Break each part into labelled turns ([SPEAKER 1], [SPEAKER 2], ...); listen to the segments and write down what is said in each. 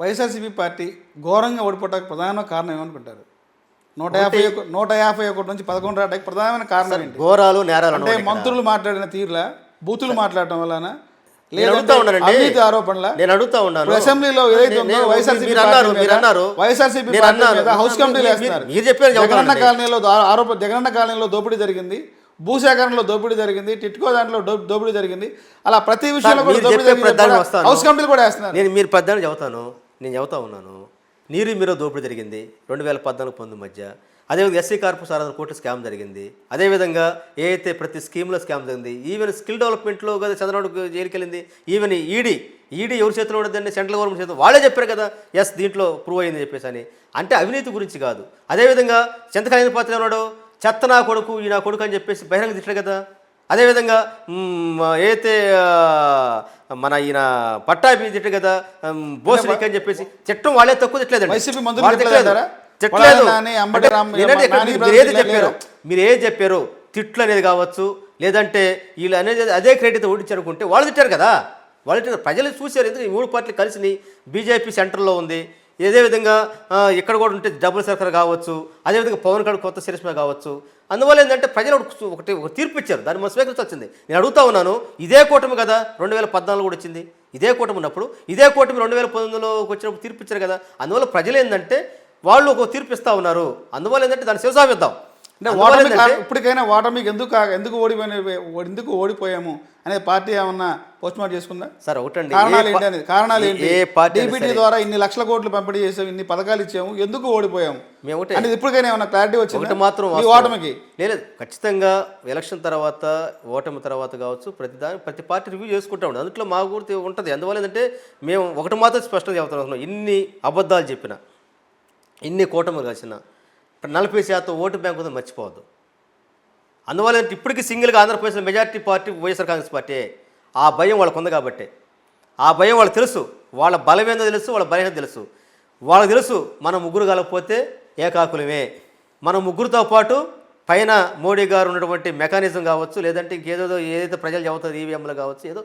[SPEAKER 1] YSRCP party ఘోరంగా ఓడిపోవడానికి ప్రధాన కారణం ఏమనుకుంటారు? నూట యాభై ఒక- నూట యాభై ఒకటి నుంచి పదకొండు రావడానికి ప్రధానమైన కారణం ఏంటి?
[SPEAKER 2] ఘోరాలు నేరాలు
[SPEAKER 1] అంటే. మంత్రులు మాట్లాడిన తీరులా బూతులు మాట్లాడటం వలన
[SPEAKER 2] నేను అడుగుతా
[SPEAKER 1] లేదంటే
[SPEAKER 2] ఉన్నానండి.
[SPEAKER 1] అవినీతి ఆరోపణల?
[SPEAKER 2] నేను అడుగుతా ఉన్నాను.
[SPEAKER 1] అసెంబ్లీలో ఏదైతే వైఎస్ఆర్సీపీ
[SPEAKER 2] మీరు అన్నారు మీరు
[SPEAKER 1] వైఎస్ఆర్సీపీ హౌస్ కమిటీలు వేస్తున్నారు.
[SPEAKER 2] మీరు చెప్పారు
[SPEAKER 1] జగనన్న. కాలనీలో దో- ఆరోప జగనన్న కాలనీలో దోపిడీ జరిగింది భూసేకరణలో దోపిడీ జరిగింది టిట్కో దాంట్లో దోపిడీ జరిగింది. అలా ప్రతి విషయంలో కూడా దోపిడీ జరిగింది. హౌస్ కమిటీలు కూడా వేస్తున్నారు.
[SPEAKER 2] నేను మీరు పెద్దని చెబుతాను. నేను చెబుతా ఉన్నాను. నీరు మీరు దోపిడీ జరిగింది రెండు వేల పద్నాలుగు పంతొమ్మిది మధ్య. అదేవిధంగా ఎస్సీ కార్పొరేషన్ ఆరు వందల కోట్ల స్కామ్ జరిగింది. అదేవిధంగా ఏ అయితే ప్రతి స్కీమ్లో స్కామ్ జరిగింది ఈవెన్ స్కిల్ డెవలప్మెంట్లో కదా చంద్రబాబు జైలుకి వెళ్ళింది ఈవెన్ ఈడీ ఈడీ ఎవరి చేతిలో ఉండదండి సెంట్రల్ గవర్నమెంట్ చేతిలో వాళ్ళే చెప్పారు కదా ఎస్ దీంట్లో ప్రూవ్ అయింది చెప్పేసి అని. అంటే అవినీతి గురించి కాదు. అదేవిధంగా చింతకాయ పాత్ర ఉన్నాడు చెత్త నా కొడుకు ఈ నా కొడుకు అని చెప్పేసి బహిరంగ తిట్టారు కదా. అదేవిధంగా ఆ, మన ఈయన పట్టాభి తిట్టు కదా బోసలిక్ అని చెప్పేసి తిట్టం వాళ్ళే తక్కువ తిట్టలేదు. ఏది చెప్పారు? మీరు ఏది చెప్పారు? తిట్లు అనేది కావచ్చు లేదంటే వీళ్ళు అనేది అదే క్రెడిట్ ఓడించారు అనుకుంటే వాళ్ళు తిట్టారు కదా? వాళ్ళు తిట్టారు. ప్రజలు చూశారు ఎందుకు ఈ మూడు పార్టీలు కలిసి బీజేపీ సెంటర్లో ఉంది ఇదే విధంగా ఎక్కడ ఇక్కడ కూడా ఉంటే డబుల్ సర్కార్ కావచ్చు అదేవిధంగా పవన్ కళ్యాణ్ కొత్త సిరిస్మా కావచ్చు. అందువల్ల ఏంటంటే ప్రజలు ఒకటి ఒకటి ఒక తీర్పు ఇచ్చారు దాన్ని మనం స్వీకరించాల్సింది నేను అడుగుతా ఉన్నాను ఇదే కూటమి కదా రెండు వేల పద్నాలుగు కూడా వచ్చింది. ఇదే కూటమి ఉన్నప్పుడు ఇదే కూటమి రెండు వేల పంతొమ్మిదిలోకి వచ్చినప్పుడు తీర్పు ఇచ్చారు కదా. అందువల్ల ప్రజలు ఏంటంటే వాళ్ళు ఒక తీర్పు ఇస్తా ఉన్నారు. అందువల్ల ఏంటంటే దాన్ని శివసాగిద్దాం
[SPEAKER 1] అంటే ఓటమి ఇప్పటికైనా ఓటమికి ఎందుకు ఎందుకు ఓడిపోయిన ఎందుకు ఓడిపోయాము అనే పార్టీ ఏమన్నా పోస్ట్ మార్టం చేసుకుందా?
[SPEAKER 2] సార్ ఒకటండి.
[SPEAKER 1] కారణాలు ఏంటి అనేది కారణాలు ఏంటి?
[SPEAKER 2] పార్టీ.
[SPEAKER 1] ద్వారా ఇన్ని లక్షల కోట్లు పంపిణీ చేసాము ఇన్ని పథకాలు ఇచ్చాము ఎందుకు ఓడిపోయాము?
[SPEAKER 2] మేము
[SPEAKER 1] అనేది ఇప్పటికైనా ఏమన్నా క్లారిటీ
[SPEAKER 2] ఒకటి
[SPEAKER 1] వచ్చింది
[SPEAKER 2] మాత్రం
[SPEAKER 1] ఈ. ఓటమికి.
[SPEAKER 2] లేదు ఖచ్చితంగా ఎలక్షన్ తర్వాత ఓటమి తర్వాత కావచ్చు ప్రతి దాని ప్రతి పార్టీ రివ్యూ చేసుకుంటా ఉంటుంది అందులో మా గుర్తు ఉంటుంది. అందువల్ల ఏంటంటే మేము ఒకటి మాత్రం స్పష్టంగా చెబుతున్నాం ఇన్ని అబద్ధాలు చెప్పిన ఇన్ని కూటములు కలిసిన నలభై శాతం ఓటు బ్యాంక్ ఉందని మర్చిపోవద్దు. అందువల్ల ఇప్పటికీ సింగిల్గా ఆంధ్రప్రదేశ్లో majority party YSR Congress party. ఆ భయం వాళ్ళకు ఉంది కాబట్టి. ఆ భయం వాళ్ళకి తెలుసు. వాళ్ళ బలమేందో తెలుసు వాళ్ళ బలహీనత తెలుసు. వాళ్ళకి తెలుసు మనం ముగ్గురు కలకపోతే ఏకాకులమే. మనం ముగ్గురితో పాటు పైన మోడీ గారు ఉన్నటువంటి మెకానిజం కావచ్చు లేదంటే ఇంకేదో ఏదైతే ప్రజలు చెబుతుంది ఈవీఎంలు కావచ్చు ఏదో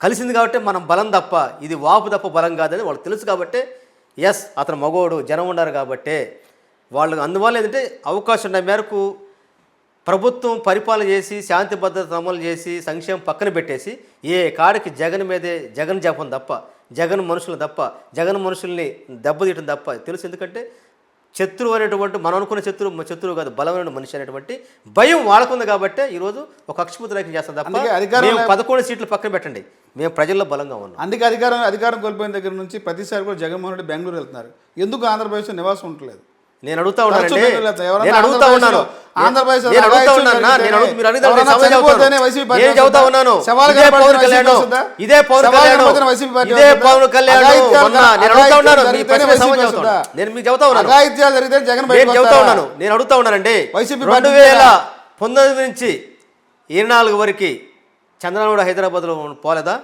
[SPEAKER 2] కలిసింది కాబట్టి మనం బలం తప్ప ఇది వాపు తప్ప బలం కాదని వాళ్ళు తెలుసు కాబట్టి ఎస్ అతను మగోడు జనం ఉన్నారు కాబట్టే వాళ్ళు అందువల్ల ఏంటంటే అవకాశం ఉన్న మేరకు ప్రభుత్వం పరిపాలన చేసి శాంతి భద్రత అమలు చేసి సంక్షేమం పక్కన పెట్టేసి ఏ కాడికి జగన్ మీదే జగన్ జపం తప్ప జగన్ మనుషులు తప్ప జగన్ మనుషుల్ని దెబ్బతీయటం తప్ప తెలుసు. ఎందుకంటే శత్రువు అనేటువంటి మనం అనుకున్న శత్రువు శత్రువు కాదు బలమైన మనిషి అనేటువంటి భయం వాళ్ళకుంది కాబట్టి ఈరోజు ఒక అక్షపుత రైతు చేస్తాం తప్ప మేము పదకొండు సీట్లు పక్కన పెట్టండి. మేము ప్రజల్లో బలంగా ఉన్నాం.
[SPEAKER 1] అందుకే అధికారం అధికారం కోల్పోయిన దగ్గర నుంచి ప్రతిసారి కూడా జగన్మోహన్ రెడ్డి బెంగళూరు వెళ్తున్నారు. ఎందుకు ఆంధ్రప్రదేశ్లో నివాసం ఉండట్లేదు?
[SPEAKER 2] నేను అడుగుతా ఉన్నానండి నేను అడుగుతా ఉన్నాను
[SPEAKER 1] ఆంధ్రప్రదేశ్
[SPEAKER 2] నేను అడుగుతా ఉన్నాను నేను అడుగు- మీరు అడిగిన
[SPEAKER 1] ఎవరన్నా
[SPEAKER 2] దానికి సమాధానం
[SPEAKER 1] చనిపోతేనే
[SPEAKER 2] చెబుతాను.
[SPEAKER 1] వైసీపీ పార్టీ
[SPEAKER 2] నేను చెబుతా
[SPEAKER 1] వస్తుందా?
[SPEAKER 2] ఉన్నాను
[SPEAKER 1] శవాలు
[SPEAKER 2] ఇదే పవన్ కళ్యాణ్? ఇదే పవన్ కళ్యాణ్ ఇదే? పవన్ నేను అడుగుతా ఉన్నాను మీ ప్రశ్న సమాధానం. నేను మీకు చెబుతా ఉన్నాను
[SPEAKER 1] అఘాయిత్యాలు జరిగితే జగన్
[SPEAKER 2] నేను చెబుతా? ఉన్నాను నేను అడుగుతా ఉన్నానండి
[SPEAKER 1] వైసీపీ
[SPEAKER 2] రెండు వేల? పంతొమ్మిది నుంచి ఇరవై నాలుగు వరకు చంద్రబాబు హైదరాబాద్లో పోలేదా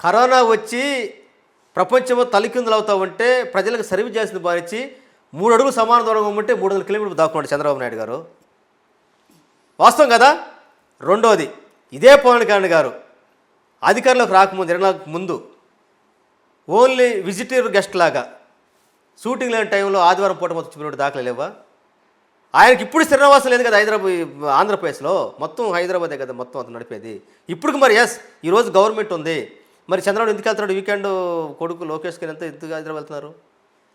[SPEAKER 2] కరోనా వచ్చి ప్రపంచంలో తలికిందులు అవుతా ఉంటే ప్రజలకు సర్వీస్ చేయాల్సింది భావించి మూడు అడుగులు సమాన దూరంగా ఉంటే మూడు వందల కిలోమీటర్లు దాక్కున్నాడు చంద్రబాబు నాయుడు గారు. వాస్తవం కదా? రెండోది ఇదే పవన్ కళ్యాణ్ గారు అధికారంలోకి రాకముందు ఇరవై ముందు ఓన్లీ విజిటర్ గెస్ట్ లాగా షూటింగ్ లేని టైంలో ఆదివారం పూట మొత్తం చూపినట్టు దాఖలు లేవా? ఆయనకి ఇప్పుడు శ్రీనివాసం లేదు కదా హైదరాబాద్ ఆంధ్రప్రదేశ్లో? మొత్తం హైదరాబాదే కదా మొత్తం అతను నడిపేది. ఇప్పుడు మరి ఎస్ ఈరోజు గవర్నమెంట్ ఉంది. మరి చంద్రబాబు ఎందుకు వెళ్తున్నాడు? వీకెండ్ కొడుకు లోకేష్ గారు ఎంత ఎందుకు హైదరాబాద్ వెళ్తున్నారు?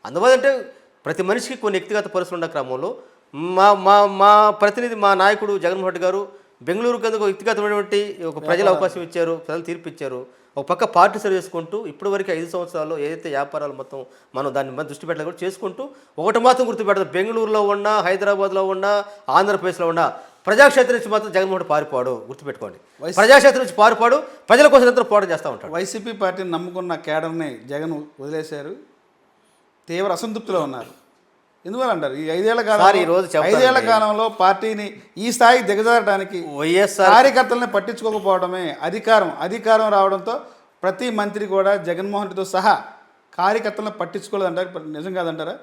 [SPEAKER 2] అందువల్ల అంటే ప్రతి మనిషికి కొన్ని వ్యక్తిగత పరిస్థితులు ఉన్న క్రమంలో మా మా మా ప్రతినిధి మా నాయకుడు జగన్మోహన్ రెడ్డి గారు బెంగళూరుకి ఎందుకు వ్యక్తిగతమైనటువంటి ఒక ప్రజలు అవకాశం ఇచ్చారు ప్రజలు తీర్పు ఇచ్చారు. ఒక పక్క పార్టీ సర్వ్ చేసుకుంటూ ఇప్పటి వరకు ఐదు సంవత్సరాల్లో ఏదైతే వ్యాపారాలు మొత్తం మనం దాని మీద దృష్టి పెట్టాలి కూడా చేసుకుంటూ ఒకటి మాత్రం గుర్తుపెడతాం బెంగళూరులో ఉన్నా హైదరాబాద్లో ఉన్నా ఆంధ్రప్రదేశ్లో ఉన్నా ప్రజాక్షేత్రం నుంచి మాత్రం జగన్మోహన్ పారిపోడు. గుర్తుపెట్టుకోండి. ప్రజాక్షేత్రం నుంచి పారిపోడు ప్రజల కోసం ఎంతో పోరాటం చేస్తూ ఉంటాడు.
[SPEAKER 1] వైసీపీ పార్టీని నమ్ముకున్న కేడర్ని జగన్ వదిలేశారు. తీవ్ర అసంతృప్తిలో ఉన్నారు. ఎందువల్ల అంటారు ఈ
[SPEAKER 2] ఐదేళ్ళ ఈ రోజు.
[SPEAKER 1] ఐదేళ్ళ కాలంలో పార్టీని ఈ స్థాయికి దిగజారడానికి
[SPEAKER 2] వైఎస్ఆర్
[SPEAKER 1] కార్యకర్తలను పట్టించుకోకపోవడమే అధికారం. అధికారం రావడంతో ప్రతి మంత్రి కూడా జగన్మోహన్ రెడ్డితో సహా కార్యకర్తలను పట్టించుకోలేదు అంటారు నిజం కాదంటారా?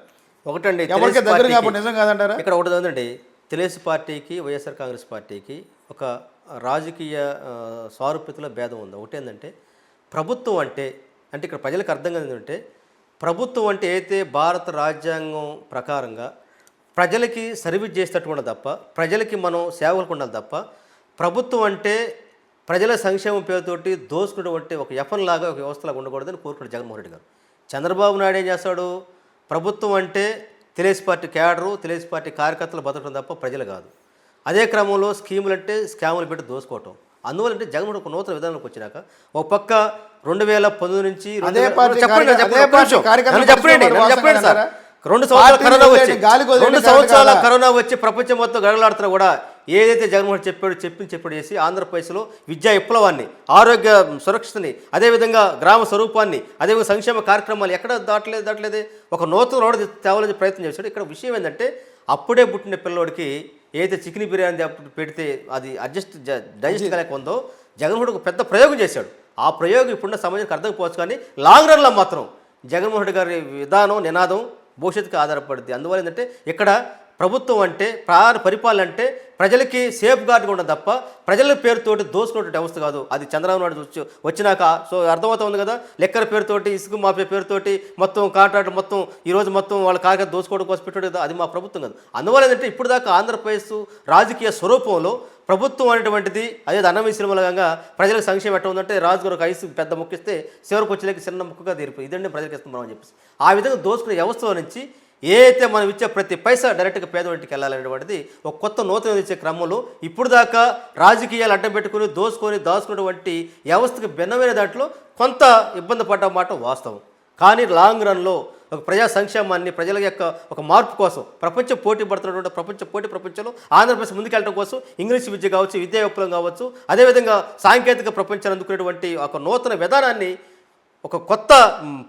[SPEAKER 2] ఒకటండి
[SPEAKER 1] ఎవరికి దగ్గర కాబట్టి నిజం కాదంటారా?
[SPEAKER 2] ఇక్కడ ఒకటి ఉందండి. తెలుగు పార్టీకి వైఎస్ఆర్ కాంగ్రెస్ పార్టీకి ఒక రాజకీయ సారూప్యతలో భేదం ఉంది. ఒకటి ఏంటంటే ప్రభుత్వం అంటే అంటే ఇక్కడ ప్రజలకు అర్థం కాదు ఏంటంటే ప్రభుత్వం అంటే అయితే భారత రాజ్యాంగం ప్రకారంగా ప్రజలకి సర్వీస్ చేసేటట్టు తప్ప ప్రజలకి మనం సేవలకు ఉండాలి తప్ప ప్రభుత్వం అంటే ప్రజల సంక్షేమం పేరుతోటి దోసుకునేటువంటి ఒక ఎఫన్ లాగా ఒక వ్యవస్థలాగా ఉండకూడదని కోరుకున్నాడు జగన్మోహన్ రెడ్డి గారు. చంద్రబాబు నాయుడు ఏం చేస్తాడు? ప్రభుత్వం అంటే Telugu party cadre Telugu party కార్యకర్తలు బతకడం తప్ప ప్రజలు కాదు. అదే క్రమంలో స్కీములు అంటే స్కాములు పెట్టి దోసుకోవటం. అందువల్ల అంటే జగన్మోహన్ ఒక నూతన విధానంలోకి వచ్చినాక ఒక పక్క రెండు వేల పంతొమ్మిది నుంచి
[SPEAKER 1] అదే పార్టీ
[SPEAKER 2] చెప్పండి, చెప్పండి, సార్. రెండు సంవత్సరాల కరోనా వచ్చి రెండు సంవత్సరాల? కరోనా వచ్చి ప్రపంచం మొత్తం గడలాడుతున్నా కూడా ఏదైతే జగన్మోహన్ చెప్పాడో చెప్పింది చెప్పాడు చేసి ఆంధ్రప్రదేశ్లో విద్యా విప్లవాన్ని ఆరోగ్య సురక్షతని అదేవిధంగా గ్రామ స్వరూపాన్ని అదేవిధంగా సంక్షేమ కార్యక్రమాలు ఎక్కడ దాటలేదు దాటలేదు. ఒక నూతన రోడ్ తేవాలని ప్రయత్నం చేశాడు. ఇక్కడ విషయం ఏంటంటే అప్పుడే పుట్టిన పిల్లోడికి ఏదైతే చికెన్ బిర్యానీ పెడితే అది అడ్జస్ట్ డైజెస్ట్ కాలేక ఉందో జగన్మోహన్ ఒక పెద్ద ప్రయోగం చేశాడు. ఆ ప్రయోగం ఇప్పుడున్న సమాజానికి అర్థం పోవచ్చు కానీ లాంగ్ రన్లో మాత్రం జగన్మోహన్ రెడ్డి గారి విధానం నినాదం భవిష్యత్తుకి ఆధారపడుద్ది. అందువల్ల ఏంటంటే ఇక్కడ ప్రభుత్వం అంటే ప్రాణ పరిపాలన అంటే ప్రజలకి సేఫ్ గార్డ్గా ఉండదు తప్ప ప్రజల పేరుతోటి దోసుకునే వ్యవస్థ కాదు. అది చంద్రబాబు నాయుడు వచ్చి వచ్చినాక సో అర్థమవుతుంది కదా? లెక్కల పేరుతోటి ఇసుక మాఫియా పేరుతోటి మొత్తం కాంట్రాక్ట్ మొత్తం ఈరోజు మొత్తం వాళ్ళ కార్యకర్త దోసుకోవడం కోసం పెట్టాడు కదా? అది మా ప్రభుత్వం కాదు. అందువల్ల ఏంటంటే ఇప్పుడు దాకా ఆంధ్రప్రదేశ్ రాజకీయ స్వరూపంలో ప్రభుత్వం అనేటువంటిది అదే అన్నమీ సినిమాలుగా ప్రజలకు సంక్షేమం ఎట్లా ఉందంటే రాజుగారు ఒక ఐసు పెద్ద ముక్కిస్తే చివరికి వచ్చేలాకి చిన్న ముక్కగా తీరిపోయి ఇదండి ప్రజలకు ఇస్తున్నాం అని చెప్పేసి. ఆ విధంగా దోసుకునే వ్యవస్థ నుంచి ఏదైతే మనం ఇచ్చే ప్రతి పైసా డైరెక్ట్గా పేదవంటికి వెళ్ళాలనేటువంటిది ఒక కొత్త నూతన ఇచ్చే క్రమంలో ఇప్పుడు దాకా రాజకీయాలు అడ్డం పెట్టుకుని దోసుకొని దాచుకున్నటువంటి వ్యవస్థకు భిన్నమైన దాంట్లో కొంత ఇబ్బంది పడ్డ మాట వాస్తవం. కానీ లాంగ్ రన్లో ఒక ప్రజా సంక్షేమాన్ని ప్రజల యొక్క ఒక మార్పు కోసం ప్రపంచ పోటీ పడుతున్నటువంటి ప్రపంచ పోటీ ప్రపంచంలో ఆంధ్రప్రదేశ్ ముందుకెళ్ళడం కోసం ఇంగ్లీష్ విద్య కావచ్చు విద్యా విప్లవం కావచ్చు అదేవిధంగా సాంకేతిక ప్రపంచాన్ని అందుకునేటువంటి ఒక నూతన విధానాన్ని ఒక కొత్త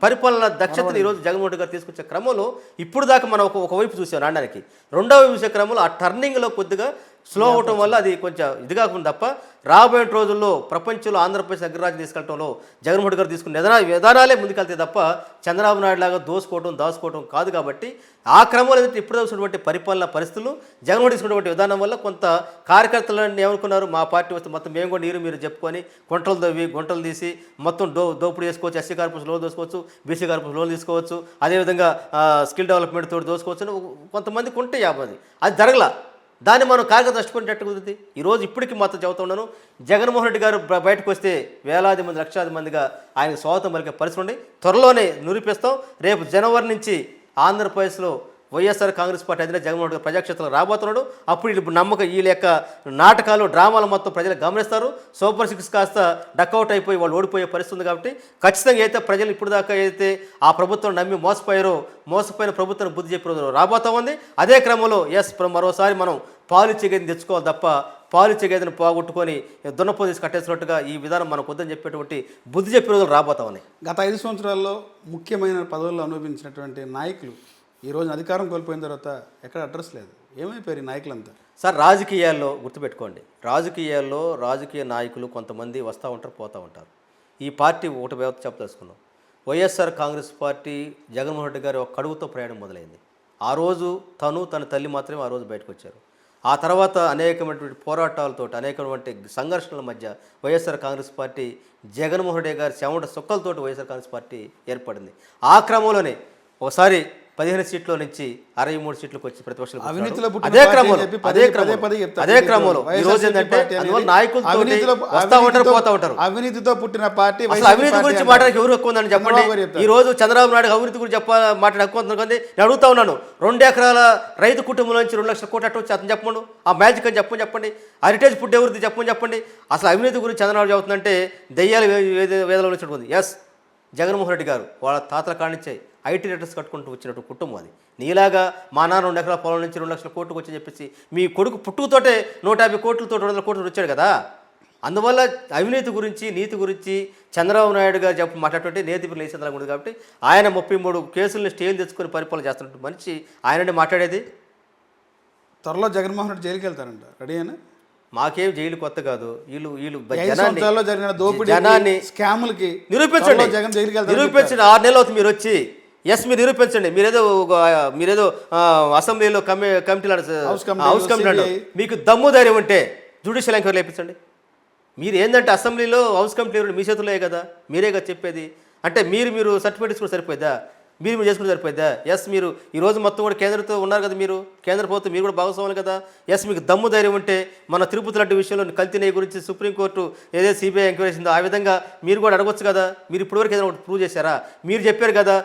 [SPEAKER 2] పరిపాలన దక్షతని ఈరోజు జగన్మోహన్ రెడ్డి గారు తీసుకొచ్చే క్రమంలో ఇప్పుడు దాకా మనం ఒక ఒకవైపు చూసాం రావడానికి రెండవ వైపు చూసే క్రమంలో ఆ టర్నింగ్లో కొద్దిగా స్లో అవటం వల్ల అది కొంచెం ఇది కాకుండా తప్ప రాబోయే రోజుల్లో ప్రపంచంలో ఆంధ్రప్రదేశ్ అగ్రరాజ్యం తీసుకెళ్ళటంలో జగన్మోహన్ గారు తీసుకున్న విధాన విధానాలే ముందుకెళ్తే తప్ప చంద్రబాబు నాయుడు లాగా దోసుకోవడం దాచుకోవడం కాదు కాబట్టి ఆ క్రమంలో ఏదైతే ఇప్పుడు చూసినటువంటి పరిపాలన పరిస్థితులు జగన్మోహన్ తీసుకున్నటువంటి విధానం వల్ల కొంత కార్యకర్తలను ఏమనుకున్నారు? మా పార్టీ వస్తే మొత్తం మేము కూడా నీరు మీరు చెప్పుకొని గుంటలు దవ్వి గుంటలు తీసి మొత్తం డో దోపిడీ చేసుకోవచ్చు. ఎస్సీ కార్పొరేషన్ లోన్ తీసుకోవచ్చు బీసీ కార్పొరేషన్ లోన్ తీసుకోవచ్చు అదేవిధంగా స్కిల్ డెవలప్మెంట్ తోటి దోసుకోవచ్చు కొంతమందికి ఉంటే యాభై అది జరగల. దాన్ని మనం కాగా నష్టపోయినట్టు కుదిరింది. ఈరోజు ఇప్పటికీ మాత్రం చెబుతున్నాను జగన్మోహన్ రెడ్డి గారు బయటకు వస్తే వేలాది మంది లక్షలాది మందిగా ఆయన స్వాగతం పలికే పరిస్థితి ఉండి త్వరలోనే నిరూపిస్తాం. రేపు జనవరి నుంచి ఆంధ్రప్రదేశ్లో వైఎస్ఆర్ కాంగ్రెస్ పార్టీ అధినేత జగన్మోహన్ రెడ్డి గారు ప్రజాక్షేత్రంలో రాబోతున్నాడు. అప్పుడు వీళ్ళు నమ్మకం వీళ్ళ యొక్క నాటకాలు డ్రామాలు మొత్తం ప్రజలు గమనిస్తారు. సూపర్ సిక్స్ కాస్త డక్అవుట్ అయిపోయి వాళ్ళు ఓడిపోయే పరిస్థితి ఉంది కాబట్టి ఖచ్చితంగా అయితే ప్రజలు ఇప్పుడు దాకా అయితే ఆ ప్రభుత్వం నమ్మి మోసపోయారో మోసపోయిన ప్రభుత్వం బుద్ధి చెప్పే రోజు రాబోతా ఉంది. అదే క్రమంలో ఎస్ మరోసారి మనం పాలిచ్చే గదిని తెచ్చుకోవాలి తప్ప పాలిచ్చే గదిని పోగొట్టుకొని దున్నపో తీసి కట్టేసినట్టుగా ఈ విధానం మనకు వద్దని చెప్పేటువంటి బుద్ధి చెప్పే రోజులు రాబోతా ఉన్నాయి.
[SPEAKER 1] గత ఐదు సంవత్సరాల్లో ముఖ్యమైన పదవుల్లో అనుభవించినటువంటి నాయకులు ఈ అధికారం కోల్పోయిన తర్వాత ఎక్కడ అడ్రస్ లేదు. ఏమైపోయారు ఈ నాయకులంతా?
[SPEAKER 2] సార్ రాజకీయాల్లో గుర్తుపెట్టుకోండి. రాజకీయాల్లో రాజకీయ నాయకులు కొంతమంది వస్తూ ఉంటారు పోతూ ఉంటారు. ఈ పార్టీ ఒకటి వ్యవస్థ చెప్పదలుచుకున్నాం. YSR Congress party Jaganmohan Reddy గారి ఒక కడుగుతో ప్రయాణం మొదలైంది. ఆ రోజు తను తన తల్లి మాత్రమే ఆ రోజు బయటకు వచ్చారు. ఆ తర్వాత అనేకమైనటువంటి పోరాటాలతో అనేకమైనటువంటి సంఘర్షణల మధ్య YSR Congress party Jaganmohan Reddy గారి చెమట సుక్కలతోటి వైఎస్ఆర్ కాంగ్రెస్ పార్టీ ఏర్పడింది. ఆ క్రమంలోనే ఒకసారి పదిహేను సీట్లో నుంచి అరవై మూడు సీట్లకు వచ్చి ప్రతిపక్షాలు
[SPEAKER 1] అవినీతిలో
[SPEAKER 2] అదే క్రమంలో అదే క్రమంలో. అదే క్రమంలో. ఈ రోజు ఏంటంటే
[SPEAKER 1] అవినీతిలో
[SPEAKER 2] వస్తూ ఉంటారు పోతా ఉంటారు.
[SPEAKER 1] అవినీతితో పుట్టిన పార్టీ
[SPEAKER 2] అసలు అవినీతి గురించి. మాట్లాడడానికి ఎవరు హక్కు ఉందని చెప్పండి. ఈ రోజు చంద్రబాబు నాయుడు అవినీతి గురించి చెప్ప మాట్లాడే హక్కు కానీ నేను అడుగుతా ఉన్నాను. రెండు ఎకరాల రైతు కుటుంబం నుంచి రెండు లక్షల కోట్లు అట్టు వచ్చి అతను చెప్పండి ఆ మ్యాజిక్ అని చెప్పని చెప్పండి. హెరిటేజ్ ఫుడ్ ఎవరిది చెప్పని చెప్పండి. అసలు అవినీతి గురించి చంద్రబాబు చెబుతుందంటే దయ్యాలు వేదలో వచ్చినట్టు ఎస్ జగన్మోహన్ రెడ్డి గారు వాళ్ళ తాతల కానించే ఐటీ రిటర్న్స్ కట్టుకుంటూ వచ్చినట్టు కుటుంబం అది. నీలాగా మా నాన్న రెండు ఎకరాల పొలం నుంచి రెండు లక్షల కోట్లకు వచ్చి చెప్పేసి మీ కొడుకు పుట్టుకతోటే నూట యాభై కోట్లతో రెండు వందల కోట్లు వచ్చాడు కదా. అందువల్ల అవినీతి గురించి నీతి గురించి చంద్రబాబు నాయుడు గారు చెప్పు మాట్లాడుతుంటే నేతి పిల్లలు వేసేందుకు ఉంది కాబట్టి ఆయన ముప్పై మూడు కేసులను స్టేలు తెచ్చుకొని పరిపాలన చేస్తున్నట్టు మనిషి ఆయనండి మాట్లాడేది.
[SPEAKER 1] త్వరలో జగన్మోహన్ రెడ్డి జైలుకి వెళ్తారంట రెడీ అయినా?
[SPEAKER 2] మాకేం జైలు కొత్త కాదు. వీళ్ళు వీళ్ళు
[SPEAKER 1] సంవత్సరాల్లో జరిగిన దోపిడీ
[SPEAKER 2] జనాన్ని
[SPEAKER 1] స్కాములకి
[SPEAKER 2] నిరూపించండి.
[SPEAKER 1] జగన్ జైలుకి
[SPEAKER 2] నిరూపించండి ఆరు నెలలు అవుతుంది మీరు వచ్చి ఎస్ మీరు నిరూపించండి. మీరేదో మీరేదో అసెంబ్లీలో కమి కమిటీలు
[SPEAKER 1] హౌస్
[SPEAKER 2] కమిటీ. మీకు దమ్ము ధైర్యం ఉంటే జ్యుడిషియల్ ఎంక్వైరీ లేపించండి. మీరు ఏంటంటే అసెంబ్లీలో హౌస్ కమిటీ మీ చేతులే కదా? మీరే కదా చెప్పేది. అంటే మీరు మీరు సర్టిఫికేట్ ఇచ్చుకుని సరిపోద్దా మీరు మీరు చేసుకుంటే సరిపోద్దా ఎస్ మీరు ఈ రోజు మొత్తం కూడా కేంద్రంతో ఉన్నారు కదా మీరు. కేంద్ర ప్రభుత్వం మీరు కూడా భాగస్వాములు కదా. ఎస్ మీకు దమ్ము ధైర్యం ఉంటే మన తిరుపతి లాంటి విషయంలో కల్తీనే గురించి సుప్రీంకోర్టు ఏదైతే సిబిఐ ఎంక్వైరీ చేసిందో ఆ విధంగా మీరు కూడా అడగొచ్చు కదా. మీరు ఇప్పటివరకు ఏదైనా ఒకటి ప్రూవ్ చేశారా? మీరు చెప్పారు కదా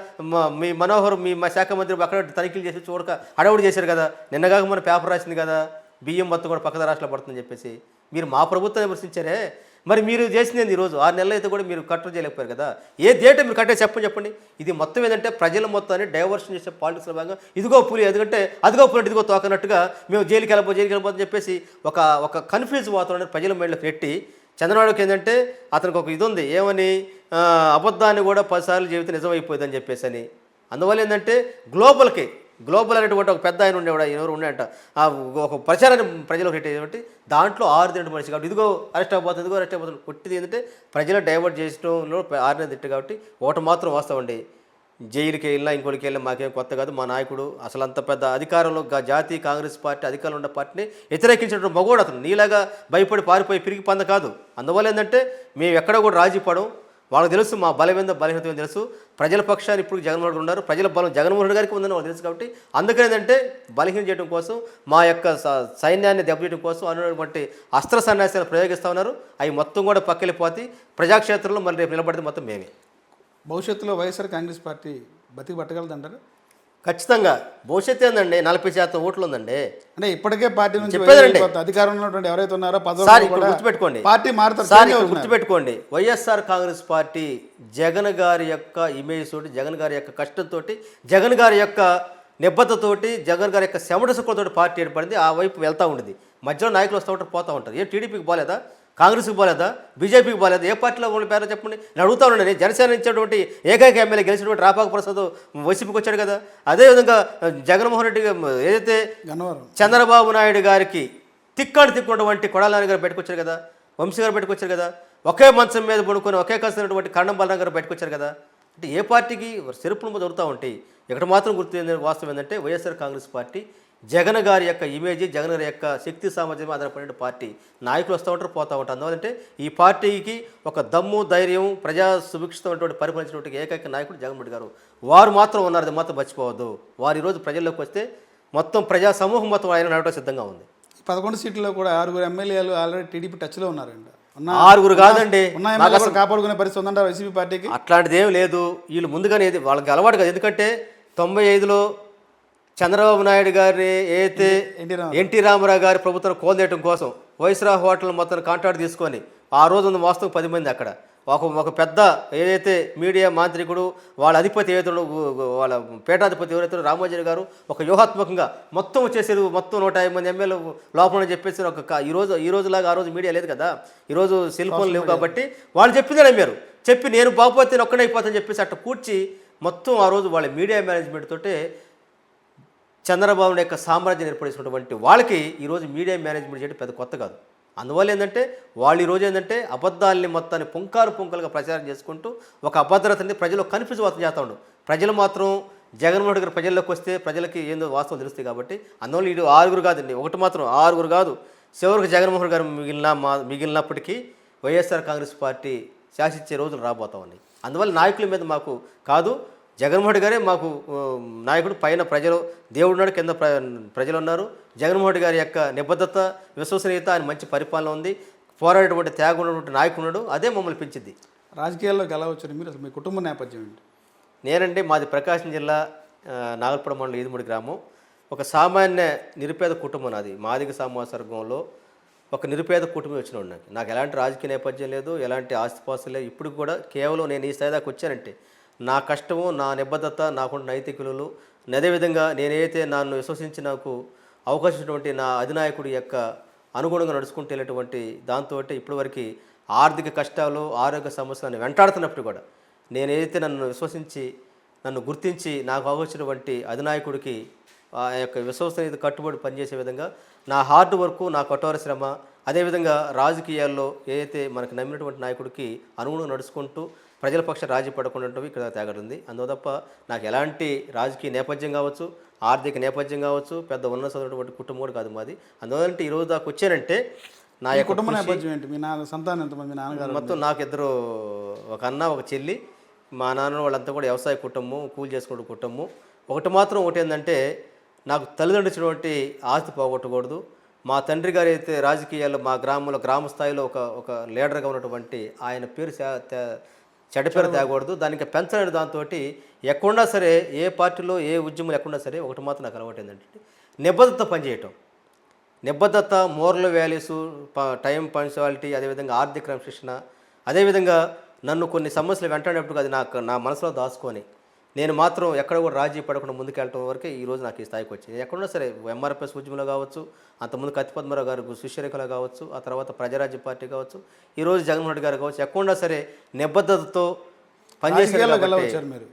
[SPEAKER 2] మీ మనోహర్ మీ మా శాఖ మంత్రి అక్కడ తనిఖీలు చేసి చూడక అడవుడు చేశారు కదా. నిన్నగాక మన పేపర్ రాసింది కదా. బియ్యం మొత్తం కూడా పక్క రాష్ట్రంలో పడుతుందని చెప్పేసి. మీరు మా ప్రభుత్వం విమర్శించారే? మరి మీరు చేసింది ఈరోజు ఆరు నెలలు అయితే కూడా మీరు కట్టరు చేయలేకపోయారు కదా? ఏ డేట్ మీరు కట్టే చెప్పండి చెప్పండి. ఇది మొత్తం ఏంటంటే ప్రజల మొత్తాన్ని డైవర్షన్ చేసే పాలిటిక్స్లో భాగంగా ఇదిగో పులి ఎందుకంటే అదిగో పులి ఇదిగో తోకనట్టుగా మేము జైలుకి వెళ్ళబో జైలుకి వెళ్ళబో అని చెప్పేసి ఒక ఒక కన్ఫ్యూజ్ వాతావరణం ప్రజల మైండ్లో పెట్టి చంద్రబాబుకి ఏంటంటే అతనికి ఒక ఇది ఉంది. ఏమని? అబద్ధాన్ని కూడా పదిసార్లు జీవితం నిజమైపోయిందని చెప్పేసి అని. అందువల్ల ఏంటంటే గ్లోబల్కి గ్లోబల్ అనేటువంటి ఒక పెద్ద ఆయన ఉండేవాడు ఆయన ఎవరు ఉండేట ఆ ఒక ప్రచారాన్ని ప్రజలకు పెట్టేటువంటి దాంట్లో ఆరు తింటు మనిషి కాబట్టి ఇదిగో అరెస్ట్ అయిపోతుంది ఇదిగో అరెస్ట్ అయిపోతుంది. కొట్టిది ఏంటంటే ప్రజలు డైవర్ట్ చేసడంలో ఆరిన తిట్టు కాబట్టి ఒకటి మాత్రం వాస్తవండి జైలుకి వెళ్ళినా ఇంకోటికి వెళ్ళినా మాకేం కొత్త కాదు. మా నాయకుడు అసలు అంత పెద్ద అధికారంలో జాతీయ కాంగ్రెస్ పార్టీ అధికారంలో ఉన్న పార్టీని వ్యతిరేకించినటువంటి మగోడు అతను. నీలాగా భయపడి పారిపోయి పిరిగి పంద కాదు. అందువల్ల ఏంటంటే మేము ఎక్కడ కూడా రాజీ పడం వాళ్ళకి తెలుసు మా బలం ఏందో బలహీనత తెలుసు. ప్రజల పక్షాన్ని ఇప్పుడు జగన్మోహన్ రెడ్డి ఉన్నారు. ప్రజల బలం జగన్మోహన్ రెడ్డి గారికి ఉందని వాళ్ళు తెలుసు కాబట్టి అందుకని ఏంటంటే బలహీనం చేయడం కోసం మా యొక్క స- సైన్యాన్ని దెబ్బతీయడం కోసం అనుకున్నటువంటి అస్త్ర సన్యాసాలు ప్రయోగిస్తూ ఉన్నారు. అవి మొత్తం కూడా పక్కెళ్ళిపోతే ప్రజాక్షేత్రంలో మళ్ళీ రేపు నిలబడితే మొత్తం మేమే.
[SPEAKER 1] భవిష్యత్తులో వైఎస్ఆర్ కాంగ్రెస్ పార్టీ బతికి పట్టగలదంటారు
[SPEAKER 2] ఖచ్చితంగా. భవిష్యత్తు ఏందండి? నలభై శాతం ఓట్లు ఉందండి.
[SPEAKER 1] అంటే ఇప్పటికే పార్టీ నుంచి
[SPEAKER 2] చెప్పేదండి.
[SPEAKER 1] అధికారంలో ఉన్నటువంటి ఎవరైతే ఉన్నారో
[SPEAKER 2] సార్ ఇక్కడ గుర్తుపెట్టుకోండి.
[SPEAKER 1] పార్టీ మారుతారు.
[SPEAKER 2] సార్. గుర్తుపెట్టుకోండి. వైఎస్ఆర్ కాంగ్రెస్ పార్టీ జగన్ గారి యొక్క ఇమేజ్ తోటి జగన్ గారి యొక్క కష్టంతో జగన్ గారి యొక్క నిబద్ధతోటి జగన్ గారి యొక్క శమట సుఖంతో పార్టీ ఏర్పడింది. ఆ వైపు వెళ్తూ ఉండేది మధ్యలో నాయకులు వస్తూ ఉంటారు పోతూ ఉంటారు. ఏ టీడీపీకి పోలేదా? కాంగ్రెస్కి పోలేదా? బీజేపీకి పోలేదా? ఏ పార్టీలో ఉన్న పేరో చెప్పండి. నేను అడుగుతా ఉన్నాను జనసేన ఇచ్చేటువంటి ఏకైక ఎమ్మెల్యే గెలిచినటువంటి రాపాక ప్రసాద్ వైసీపీకి వచ్చాడు కదా. అదేవిధంగా జగన్మోహన్ రెడ్డి ఏదైతే చంద్రబాబు నాయుడు గారికి తిక్కాడు తిక్కున్నటువంటి కొడాల నాయుడు గారు పెట్టుకొచ్చారు కదా. వంశీ గారు పెట్టుకొచ్చారు కదా. ఒకే మంచం మీద పడుకొని ఒకే కసినటువంటి కరణం బలరాం గారు పెట్టుకొచ్చారు కదా. అంటే ఏ పార్టీకి సెరుపులు దొరుకుతూ ఉంటాయి ఇక్కడ మాత్రం గుర్తు వాస్తవం ఏంటంటే వైఎస్ఆర్ కాంగ్రెస్ పార్టీ జగన్ గారి యొక్క ఇమేజ్ జగన్ గారి యొక్క శక్తి సామర్థ్యం ఆధారపడిన పార్టీ. నాయకులు వస్తూ ఉంటారు పోతూ ఉంటారు. అందువల్లంటే ఈ పార్టీకి ఒక దమ్ము ధైర్యం ప్రజా సుభిక్షితమైనటువంటి పరిపాలించినటువంటి ఏకైక నాయకుడు జగన్మోహన్ రెడ్డి గారు. వారు మాత్రం ఉన్నారు అది మాత్రం మర్చిపోవద్దు. వారు ఈరోజు ప్రజల్లోకి వస్తే మొత్తం ప్రజా సమూహం మొత్తం ఆయన నడవడం సిద్ధంగా ఉంది.
[SPEAKER 1] పదకొండు సీట్లలో కూడా ఆరుగురు ఎమ్మెల్యేలు ఆల్రెడీ టీడీపీ టచ్లో ఉన్నారండి
[SPEAKER 2] ఆరుగురు కాదండి.
[SPEAKER 1] కాపాడుకునే పరిస్థితి ఉందంటారు వైసీపీ పార్టీకి?
[SPEAKER 2] అట్లాంటిది ఏం లేదు. వీళ్ళు ముందుగానే వాళ్ళకి అలవాటు కాదు. ఎందుకంటే తొంభై ఐదులో చంద్రబాబు నాయుడు గారిని ఏదైతే
[SPEAKER 1] ఎన్టీ రామారావు.
[SPEAKER 2] ఎన్టీ రామారావు గారి ప్రభుత్వం కోల్దేయటం కోసం వైస్రా హోటల్ మొత్తం కాంట్రాక్ట్ తీసుకొని ఆ రోజు ఉన్న వాస్తవం పది మంది అక్కడ. ఒక ఒక పెద్ద ఏదైతే మీడియా మాంత్రికుడు వాళ్ళ అధిపతి ఏదైతే వాళ్ళ పీఠాధిపతి ఎవరైతే రామోజీ గారు ఒక వ్యూహాత్మకంగా మొత్తం వచ్చేసారు మొత్తం నూట యాభై మంది ఎమ్మెల్యే లోపల చెప్పేసి ఒక క- ఈ రోజు ఈ రోజులాగా ఆ రోజు మీడియా లేదు కదా? ఈరోజు సెల్ ఫోన్ లేవు కాబట్టి వాళ్ళు చెప్పిందే నమ్మారు. చెప్పి నేను బాగుపోతే నేను ఒక్కడే అయిపోతాను చెప్పేసి అట్ట కూర్చి మొత్తం ఆ రోజు వాళ్ళ మీడియా మేనేజ్మెంట్ తోటే చంద్రబాబు యొక్క సామ్రాజ్యం ఏర్పడేసినటువంటి వాళ్ళకి ఈరోజు మీడియా మేనేజ్మెంట్ చేయడం పెద్ద కొత్త కాదు. అందువల్ల ఏంటంటే వాళ్ళు ఈరోజు ఏంటంటే అబద్ధాలని మొత్తాన్ని పుంకారు పుంకలుగా ప్రచారం చేసుకుంటూ ఒక అభద్రతని ప్రజలు కన్ఫ్యూజ్ వాతం చేస్తూ ఉండు. ప్రజలు మాత్రం జగన్మోహన్ రెడ్డి గారు ప్రజల్లోకి వస్తే ప్రజలకి ఏందో వాస్తవం తెలుస్తాయి కాబట్టి అందువల్ల ఇటు ఆరుగురు కాదండి ఒకటి మాత్రం ఆరుగురు కాదు. చివరికి జగన్మోహన్ గారు మిగిలిన మా మిగిలినప్పటికీ వైఎస్ఆర్ కాంగ్రెస్ పార్టీ శాసించే రోజులు రాబోతా ఉన్నాయి. అందువల్ల నాయకుల మీద మాకు కాదు జగన్మోహన్ గారే మాకు నాయకుడు పైన ప్రజలు దేవుడు ఉన్నాడు కింద ప్ర ప్రజలు ఉన్నారు. జగన్మోహన్ గారి యొక్క నిబద్ధత విశ్వసనీయత ఆయన మంచి పరిపాలన ఉంది. పోరాడేటువంటి త్యాగం ఉన్నటువంటి నాయకుడు అదే మమ్మల్ని పెంచింది
[SPEAKER 1] రాజకీయాల్లోకి ఎలా వచ్చారు మీరు అసలు మీ కుటుంబ నేపథ్యం ఏంటి?
[SPEAKER 2] నేనండి మాది ప్రకాశం జిల్లా నాగల్పురం మండలం ఈదుముడి గ్రామం. ఒక సామాన్య నిరుపేద కుటుంబం నాది. మాదిగ సమాసర్గంలో ఒక నిరుపేద కుటుంబం వచ్చిన నాకు. నాకు ఎలాంటి రాజకీయ నేపథ్యం లేదు ఎలాంటి ఆస్తిపాస్తులు లేవు. ఇప్పుడు కూడా కేవలం నేను ఈ స్థాయి దాకా వచ్చానంటే నా కష్టము నా నిబద్ధత నాకున్న నైతికులు. అదేవిధంగా నేనైతే నన్ను విశ్వసించి నాకు అవకాశం నా అధినాయకుడి యొక్క అనుగుణంగా నడుచుకుంటూ వెళ్ళేటువంటి దాంతో ఇప్పటివరకు ఆర్థిక కష్టాలు ఆరోగ్య సమస్యలను వెంటాడుతున్నప్పుడు కూడా నేనైతే నన్ను విశ్వసించి నన్ను గుర్తించి నాకు అవచ్చినటువంటి అధినాయకుడికి ఆ యొక్క విశ్వసనీయత కట్టుబడి పనిచేసే విధంగా నా హార్డ్ వర్క్ నా కఠోర శ్రమ అదేవిధంగా రాజకీయాల్లో ఏదైతే మనకు నమ్మినటువంటి నాయకుడికి అనుగుణంగా నడుచుకుంటూ ప్రజల పక్ష రాజీ పడకుండా ఇక్కడ తేగడుంది. అందులో తప్ప నాకు ఎలాంటి రాజకీయ నేపథ్యం కావచ్చు ఆర్థిక నేపథ్యం కావచ్చు పెద్ద ఉన్న చదివినటువంటి కుటుంబం కూడా కాదు మాది. అందువల్ల ఈరోజు దాకా వచ్చానంటే నా
[SPEAKER 1] కుటుంబ నేపథ్యం ఏంటి? మీ నాన్న సంతానం ఎంతమంది? నాన్నగారు
[SPEAKER 2] మొత్తం నాకు ఇద్దరు ఒక అన్న ఒక చెల్లి మా నాన్న వాళ్ళంతా కూడా వ్యవసాయ కుటుంబం కూలి చేసుకుంటూ కుటుంబం. ఒకటి మాత్రం ఒకటి ఏంటంటే నాకు తల్లిదండ్రులు ఇచ్చినటువంటి ఆస్తి పోగొట్టకూడదు. మా తండ్రి గారు అయితే రాజకీయాల్లో మా గ్రామంలో గ్రామ స్థాయిలో ఒక ఒక లీడర్గా ఉన్నటువంటి ఆయన పేరు శా- తే- చెడ్డ పేరు తేకూడదు. దానికి పెంచలేని దాంతో ఎక్కడున్నా సరే ఏ పార్టీలో ఏ ఉద్యమం ఎక్కడున్నా సరే ఒకటి మాత్రం నాకు అలవాటు ఏంటంటే నిబద్ధత పనిచేయటం. నిబద్ధత మోరల్ వాల్యూస్ టైం పంక్చువాలిటీ అదేవిధంగా ఆర్థిక క్రమశిక్షణ అదేవిధంగా నన్ను కొన్ని సమస్యలు వెంటాడినప్పుడు అది నాకు నా మనసులో దాచుకొని నేను మాత్రం ఎక్కడ కూడా రాజీ పడకుండా ముందుకెళ్ళటం వరకే ఈ రోజు నాకు ఈ స్థాయికి వచ్చింది ఎక్కడున్నా సరే ఎంఆర్ఎఫ్ఎస్ ఉద్యమంలో కావచ్చు అంతకుముందు కత్తిపద్మరావు గారు శిష్యరేఖలో కావచ్చు ఆ తర్వాత ప్రజారాజ్య పార్టీ కావచ్చు ఈ రోజు జగన్మోహన్ రెడ్డి గారు కావచ్చు ఎక్కడున్నా సరే నిబద్ధతతో పనిచేసిన